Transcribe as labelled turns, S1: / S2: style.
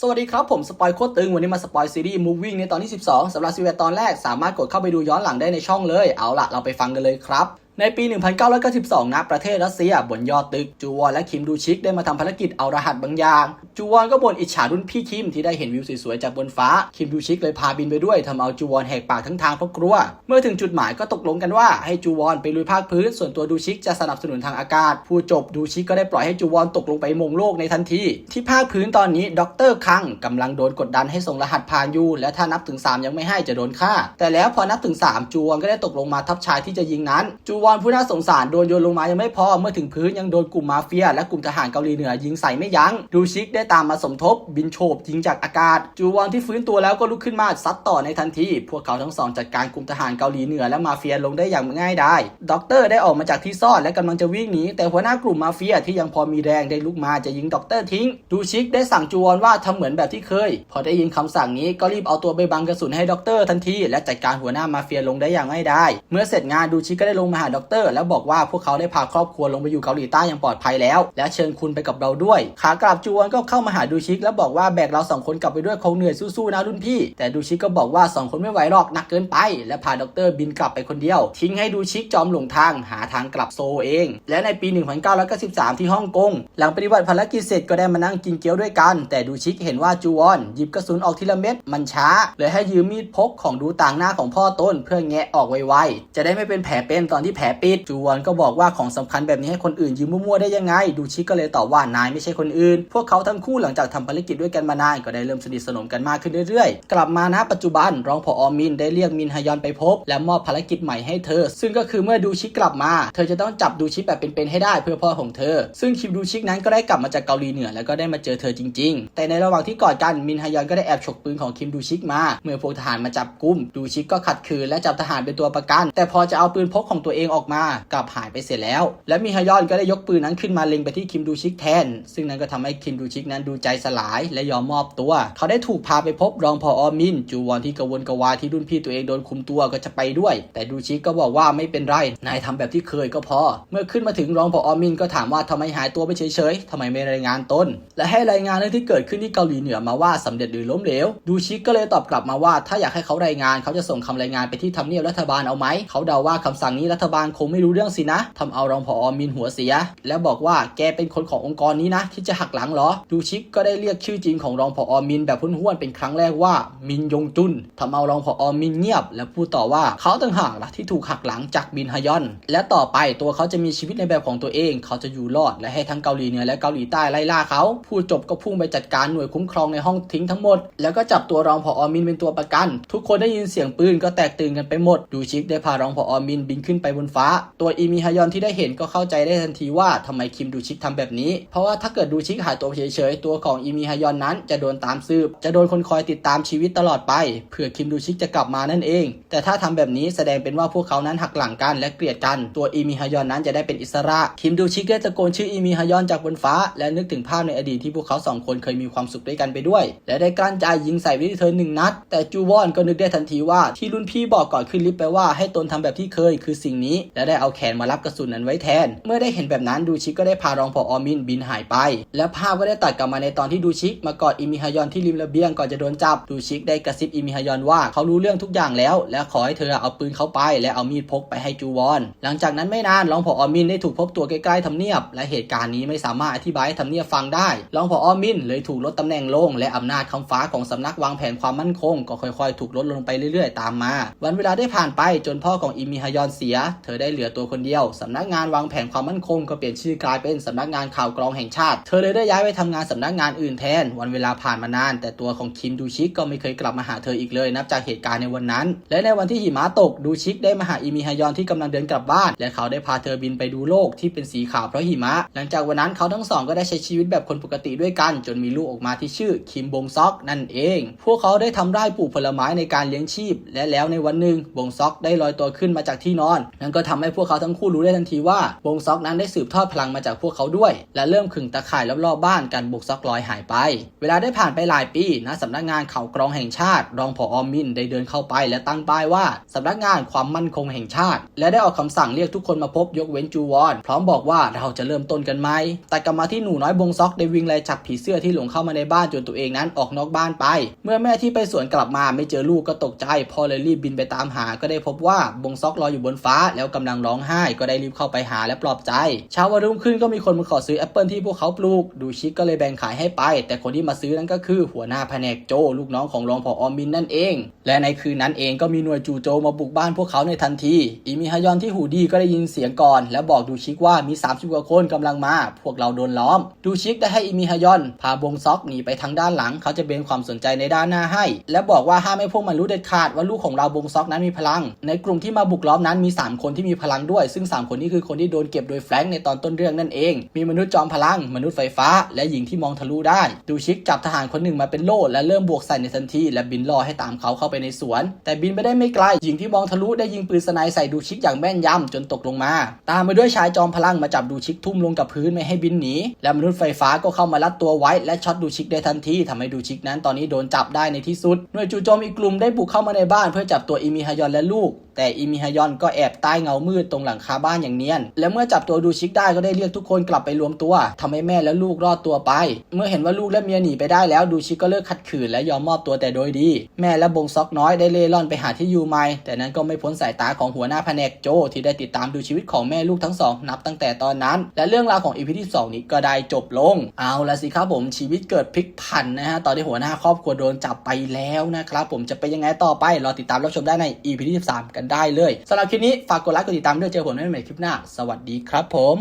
S1: สวัสดีครับ ผมสปอยโคตรตึง วันนี้มาสปอยซีรีส์ Moving ในตอนที่ 12สำหรับซีรีส์ตอนแรก สามารถกดเข้าไปดูย้อนหลังได้ในช่องเลย เอาล่ะเราไปฟังกันเลยครับ ในปี 1992นะประเทศรัสเซียบนยอดตึกจูวอนและคิมดูชิกได้มาทำภารกิจเอารหัสบางอย่าง จูวอนก็บ่นอิจฉารุ่นพี่คิมที่ได้เห็นวิวสวยๆจากบนฟ้า คิมดูชิกเลยพาบินไปด้วยทำเอาจูวอนแหกปากทั้งทางเพราะกลัว เมื่อถึงจุดหมายก็ตกลงกันว่าให้จูวอนไปลุยภาคพื้น ส่วนตัวดูชิกจะสนับสนุนทางอากาศ ผู้จบดูชิกก็ได้ปล่อยให้จูวอนตกลงไปมงโลกในทันที ที่ภาคพื้นตอนนี้ดรคังกำลังโดนกดดันให้ส่งรหัสผ่านอยู่และถ้านับถึง 3 ยังไม่ให้จะโดนฆ่า แต่แล้วพอนับถึง 3 จูวอนก็ได้ตกลงมาทับชายที่จะยิงนั้นจูวอนผู้น่าสงสารโดนโยนลงมายังไม่พอเมื่อถึงพื้นยังโดนกลุ่มมาเฟีย และกลุ่มทหารเกาหลีเหนือยิงใส่ไม่ยัง้ง ดูชิกได้ตามมาสมทบ บินโฉบยิงจากอากาศ จูวอนที่ฟื้นตัวแล้วก็ลุกขึ้นมาซัดต่อในทันที พวกเขาทั้งสองจัดการกลุ่มทหารเกาหลีเหนือและมาเฟียลงได้อย่างง่ายดายด็อกเตอร์ได้ออกมาจากที่ซ่อนและกำลังจะวิ่งหนีแต่หัวหน้ากลุ่มมาเฟียที่ยังพอมีแรงได้ลุกมาจะยิงด็อกเตอร์ทิ้ง ดูชิกได้สั่งจูวอนว่าทำเหมือนแบบที่เคย พอได้ยินคำสั่งนี้ก็รีบเอาตัวไปบังกระสุนให้ด็อกเตอร์ทันทีและจัดการหัวหน้ามาเฟียลงได้อย่างง่ายดายเมื่อเสร็จงานดูชิกก็ได้ลงมาหาดอกเตอร์แล้วบอกว่าพวกเขาได้พาครอบครัวลงไปอยู่เกาหลีใต้อย่างปลอดภัยแล้ว และเชิญคุณไปกับเราด้วย ขากลับจูวอนก็เข้ามาหาดูชิกแล้วบอกว่าแบกเราสองคนกลับไปด้วยคงเหนื่อยสู้ๆนะรุ่นพี่ แต่ดูชิกก็บอกว่าสองคนไม่ไหวหรอกหนักเกินไป และพาด็อกเตอร์บินกลับไปคนเดียว ทิ้งให้ดูชิกจอมหลงทางหาทางกลับโซเอง และในปี 1993 ที่ฮ่องกงหลังปฏิบัติภารกิจเสร็จก็ได้มานั่งกินเกี๊ยวด้วยกัน แต่ดูชิกเห็นว่าจูวอนหยิบกระสุนออกทีละเม็ดมันช้าเลยให้ยืมมีดพกของดูต่างหน้าของพ่อต้น เพื่อแงะออกไวๆจะได้ไม่เป็นแผลเป็นตอนที่แผลปิดจูวอนก็บอกว่าของสำคัญแบบนี้ให้คนอื่นยืมมั่วๆได้ยังไง ดูชิกก็เลยตอบว่านายไม่ใช่คนอื่น พวกเขาทั้งคู่หลังจากทำภารกิจด้วยกันมานานก็ได้เริ่มสนิทสนมกันมากขึ้นเรื่อยๆ กลับมาณปัจจุบันรองผอมินได้เรียกมินฮยอนไปพบ และมอบภารกิจใหม่ให้เธอ ซึ่งก็คือเมื่อดูชิกกลับมา เธอจะต้องจับดูชิกแบบเป็นๆให้ได้เพื่อพ่อของเธอ ซึ่งคิมดูชิกนั้นก็ได้กลับมาจากเกาหลีเหนือแล้วก็ได้มาเจอเธอจริง ๆ แต่ในระหว่างที่กอดกันมินฮยอนก็ได้แอบฉกปืนของคิมดูชิกมา เมื่อพวกทหารมาจับกุมดูชิกก็ขัดขืนและจับทหารเป็นตัวประกัน แต่พอจะเอาปืนพกของตัวเองออกมากลับหายไปเสียแล้ว และมินฮยอนก็ได้ยกปืนนั้นขึ้นมาเล็งไปที่คิมดูชิกแทน ซึ่งนั้นก็ทำให้คิมดูชิกนั้นดูใจสลายและยอมมอบตัว เขาได้ถูกพาไปพบรองพออมิน จูวอนที่กวนกวาที่รุ่นพี่ตัวเองโดนคุมตัวก็จะไปด้วย แต่ดูชิกก็บอกว่าไม่เป็นไรนายทำแบบที่เคยก็พอ เมื่อขึ้นมาถึงรองพออมินก็ถามว่าทำไมหายตัวไปเฉยๆทำไมไม่รายงานตนและให้รายงานเรื่องที่เกิดขึ้นที่เกาหลีเหนือมาว่าสำเร็จหรือล้มเหลว ดูชิกก็เลยตอบกลับมาว่า ถ้าอยากให้เขารายงานเขาจะส่งคำรายงานไปที่ทำเนียบรัฐบาลเอาไหมเขาเดาว่าคำสั่งนี้รัฐบาลคงไม่รู้เรื่องสินะทำเอารองพออมินหัวเสีย และบอกว่าแกเป็นคนขององค์กรนี้นะ ที่จะหักหลังเหรอ ดูชิกก็ได้เรียกชื่อจริงของรองพออมินแบบพุ่นห้วนเป็นครั้งแรกว่ามินยงจุนทำเอารองพออมินเงียบ และพูดต่อว่าเขาต่างหากล่ะที่ถูกหักหลังจากบินฮยอน และต่อไปตัวเขาจะมีชีวิตในแบบของตัวเอง เขาจะอยู่รอดและให้ทั้งเกาหลีเหนือและเกาหลีใต้ไล่ล่าเขาพูดจบก็พุ่งไปจัดการหน่วยคุ้มครองในห้องทิ้งทั้งหมด แล้วก็จับตัวรองพออมินเป็นตัวประกัน ทุกคนได้ยินเสียงปืนก็แตกตื่นกันไปหมด ดูชิกได้พารองพออมินบินขึ้นไปบนฟ้า ตัวอีมีฮยอนที่ได้เห็นก็เข้าใจได้ทันทีว่าทำไมคิมดูชิกทำแบบนี้ เพราะว่าถ้าเกิดดูชิกหายตัวเฉยๆ ตัวของอีมีฮยอนนั้นจะโดนตามสืบ จะโดนคนคอยติดตามชีวิตตลอดไป เผื่อคิมดูชิกจะกลับมานั่นเอง แต่ถ้าทำแบบนี้แสดงเป็นว่าพวกเขานั้นหักหลังกันและเกลียดกัน ตัวอีมีฮยอนนั้นจะได้เป็นอิสระ คิมดูชิกได้ตะโกนชื่ออีมีฮยอนจากบนฟ้า และนึกถึงภาพในอดีตที่พวกเขาสองคนเคยมีความสุขด้วยกันไปด้วย และได้กลั้นใจยิงใส่ไปที่เธอหนึ่งนัด แต่จูวอนก็นึกได้ทันทีว่าที่รุ่นพี่บอกก่อนขึ้นลิฟต์ไปว่าให้ตนทำแบบที่เคยคือสิ่งนี้และได้เอาแขนมารับกระสุนนั้นไว้แทน เมื่อได้เห็นแบบนั้นดูชิกก็ได้พารองพออมินบินหายไป และภาพก็ได้ตัดกลับมาในตอนที่ดูชิกมากอดอิมิฮยอนที่ริมระเบียงก่อนจะโดนจับดูชิกได้กระซิบอิมิฮยอนว่าเขารู้เรื่องทุกอย่างแล้ว และขอให้เธอเอาปืนเข้าไป และเอามีดพกไปให้จูวอน หลังจากนั้นไม่นานรองผออมินได้ถูกพบตัวใกล้ๆทำเนียบ และเหตุการณ์นี้ไม่สามารถอธิบายให้ทำเนียบฟังได้รองผออมินเลยถูกลดตำแหน่งลง และอำนาจคำฟ้าของสำนักวางแผนความมั่นคง ก็ค่อยๆ ถูกลดลงไปเรื่อยๆ ตามมา วันเวลาได้ผ่านไปจนพ่อของอิมิฮยอนเสีย เธธอได้เหลือตัวคนเดียว สำนักงานวางแผนความมั่นคงก็เปลี่ยนชื่อกลายเป็นสำนักงานข่าวกรองแห่งชาติ เธอเลยได้ย้ายไปทำงานสำนักงานอื่นแทน วันเวลาผ่านมานาน แต่ตัวของคิมดูชิกก็ไม่เคยกลับมาหาเธออีกเลย นับจากเหตุการณ์ในวันนั้น และในวันที่หิมะตกดูชิกได้มาหาอิมิฮยอนที่กำลังเดินกลับบ้าน และเขาได้พาเธอบินไปดูโลกที่เป็นสีขาวเพราะหิมะ หลังจากวันนั้นเขาทั้งสองก็ได้ใช้ชีวิตแบบคนปกติด้วยกัน จนมีลูกออกมาที่ชื่อคิมบงซอกนั่นเอง พวกเขาได้ทำไร่ปลูกผลไม้ในการเลี้ยงชีพ และแล้วในวันหนึ่งบงซอกได้ลอยตัวขึ้นมาจากที่นอนนั่นก็ก็ทำให้พวกเขาทั้งคู่รู้ได้ทันทีว่าวงซ็อกนั้นได้สืบทอดพลังมาจากพวกเขาด้วย และเริ่มขึงตะข่ายรอบๆบ้านกันบุกซ็อกลอยหายไป เวลาได้ผ่านไปหลายปีณสำนักงานเข่ากรองแห่งชาติ รองผออมินได้เดินเข้าไปและตั้งป้ายว่าสำนักงานความมั่นคงแห่งชาติ และได้ออกคำสั่งเรียกทุกคนมาพบยกเว้นจูวอน พร้อมบอกว่าเราจะเริ่มต้นกันไหมแต่กลับมาที่หนูน้อยบงซ็อกได้วิ่งไล่จับผีเสื้อที่หลงเข้ามาในบ้านจนตัวเองนั้นออกนอกบ้านไป เมื่อแม่ที่ไปสวนกลับมาไม่เจอลูกก็ตกใจพ่อเลยรีบบินไปตามหาก็ได้พบว่าบงซ็อกลอยอยู่บนฟ้าแล้วกำลังร้องไห้ ก็ได้รีบเข้าไปหาและปลอบใจ เช้าวันรุ่งขึ้นก็มีคนมาขอซื้อแอปเปิลที่พวกเขาปลูก ดูชิคก็เลยแบ่งขายให้ไป แต่คนที่มาซื้อนั้นก็คือหัวหน้าแผนกโจ ลูกน้องของรองผออมินนั่นเอง และในคืนนั้นเองก็มีหน่วยจู่โจมมาบุกบ้านพวกเขาในทันทีอีมิฮายอนที่หูดีก็ได้ยินเสียงก่อน แล้วบอกดูชิคว่ามี 30กว่าคนกำลังมา พวกเราโดนล้อม ดูชิคได้ให้อีมิฮายอนพาบงซอกหนีไปทางด้านหลัง เขาจะเบนความสนใจในด้านหน้าให้ และบอกว่าห้ามให้พวกมันรู้เด็ดขาดว่าลูกของเราบงซอกนั้นมีพลัง ในกลุ่มที่มาบุกล้อมนั้นมี 3 คนที่มีพลังด้วย ซึ่ง 3 คนนี้คือคนที่โดนเก็บโดยแฟรงค์ในตอนต้นเรื่องนั่นเอง มีมนุษย์จอมพลัง มนุษย์ไฟฟ้า และหญิงที่มองทะลุได้ ดูชิคจับทหารคนหนึ่งมาเป็นโล่และเริ่มบวกใส่ในทันที และบินล่อให้ตามเขาเข้าไปในสวน แต่บินไปได้ไม่ไกล หญิงที่มองทะลุได้ยิงปืนสไนใส่ดูชิคอย่างแม่นยำจนตกลงมา ตามมาด้วยชายจอมพลังมาจับดูชิคทุ่มลงกับพื้นไม่ให้บินหนี และมนุษย์ไฟฟ้าก็เข้ามาลัดตัวไว้และช็อตดูชิคได้ทันทีทำให้ดูชิคนั้นตอนนี้โดนจับได้ในที่สุดหน่วยจู่โจมอีกกลุ่มได้บุกเข้ามาในบ้านเพื่อจับตัวอิมิฮยอนและลูก แต่อิมิฮยอนก็แอบใต้เงามืดตรงหลังคาบ้านอย่างเนียน และเมื่อจับตัวดูชิคได้ก็ได้เรียกทุกคนกลับไปรวมตัวทำให้แม่และลูกรอดตัวไป เมื่อเห็นว่าลูกและเมียหนีไปได้แล้วดูชิคก็เลิกขัดขืนและยอมมอบตัวแต่โดยดี แม่และบงซอกน้อยได้เล่ร่อนไปหาที่อยู่ใหม่แต่นั้นก็ไม่พ้นสายตาของหัวหน้าแผนกโจที่ได้ติดตามดูชีวิตของแม่ลูกทั้งสองนับตั้งแต่ตอนนั้น และเรื่องราวของอีพีที่สองนี้ก็ได้จบลง เอาละสิครับผมชีวิตเกิดพลิกผันนะฮะตอนที่หัวหน้าครอบครัวโดนจับไปแล้วนะครับผมจะเป็นยังไงต่อไปรอติดตามรับชมได้ใน EP ที่13กันได้เลยสำหรับคลิปนี้ฝากกดไลค์กดติดตามด้วยเจอผมในใหม่คลิปหน้า สวัสดีครับผม